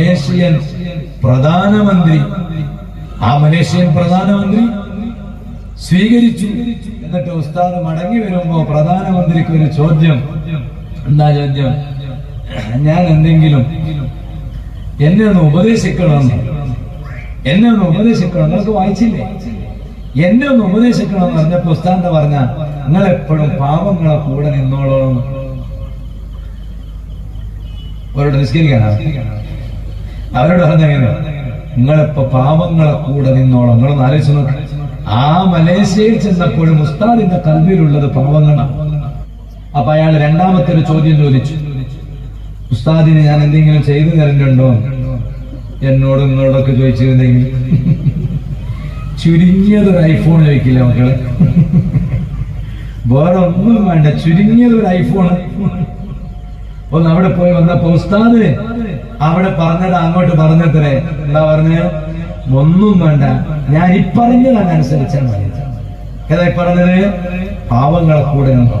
Malaysian പ്രധാനമന്ത്രി. ആ Malaysian പ്രധാനമന്ത്രി സ്വീകരിച്ചു. എന്നിട്ട് ഉസ്താദ് മടങ്ങി വരുമ്പോ പ്രധാനമന്ത്രിക്ക് ഒരു ചോദ്യം. എന്താ ചോദ്യം? ഞാൻ എന്തെങ്കിലും എന്നെ ഒന്ന് ഉപദേശിക്കണമെന്ന് എന്നെ ഒന്ന് ഉപദേശിക്കണം. നിങ്ങൾക്ക് വായിച്ചില്ലേ? എന്നെ ഒന്ന് ഉപദേശിക്കണമെന്ന് പറഞ്ഞപ്പോ ഉസ്താദ് പറഞ്ഞ നിങ്ങൾ എപ്പോഴും പാവങ്ങളെ കൂടെ നിന്നോളണം അവരോട് നിസ്കരിക്കാനാ അവരോട് പറഞ്ഞെങ്ങനെ നിങ്ങളിപ്പോ പാവങ്ങളെ കൂടെ നിന്നോളം. നിങ്ങളൊന്ന് ആലോചിച്ച് നോക്ക. ആ മലേഷ്യയിൽ ചെന്നപ്പോഴും ഉസ്താദിന്റെ കൽവിയിലുള്ളത് പാവങ്ങളാണ് അപ്പൊ അയാൾ രണ്ടാമത്തെ ഒരു ചോദ്യം ചോദിച്ചു. ഉസ്താദിന് ഞാൻ എന്തെങ്കിലും ചെയ്തു തരണ്ടുണ്ടോ എന്നോട് നിങ്ങളോടൊക്കെ ചോദിച്ചിരുന്നെങ്കിൽ. ചുരുങ്ങിയതൊരു ഐഫോൺ ചോദിക്കില്ല മക്കളെ? വേറെ ഒന്നും വേണ്ട. ചുരുങ്ങിയതൊരു ഐഫോൺ ഒന്ന് അവിടെ പോയി വന്നപ്പോ ഉസ്താദ് അവിടെ പറഞ്ഞത് അങ്ങോട്ട് പറഞ്ഞത്രേ. എന്താ പറഞ്ഞ? ഒന്നും വേണ്ട. ഞാൻ ഈ പറഞ്ഞത് ഏതായി പറഞ്ഞത്? പാവങ്ങളെ കൂടെ നിന്നോ.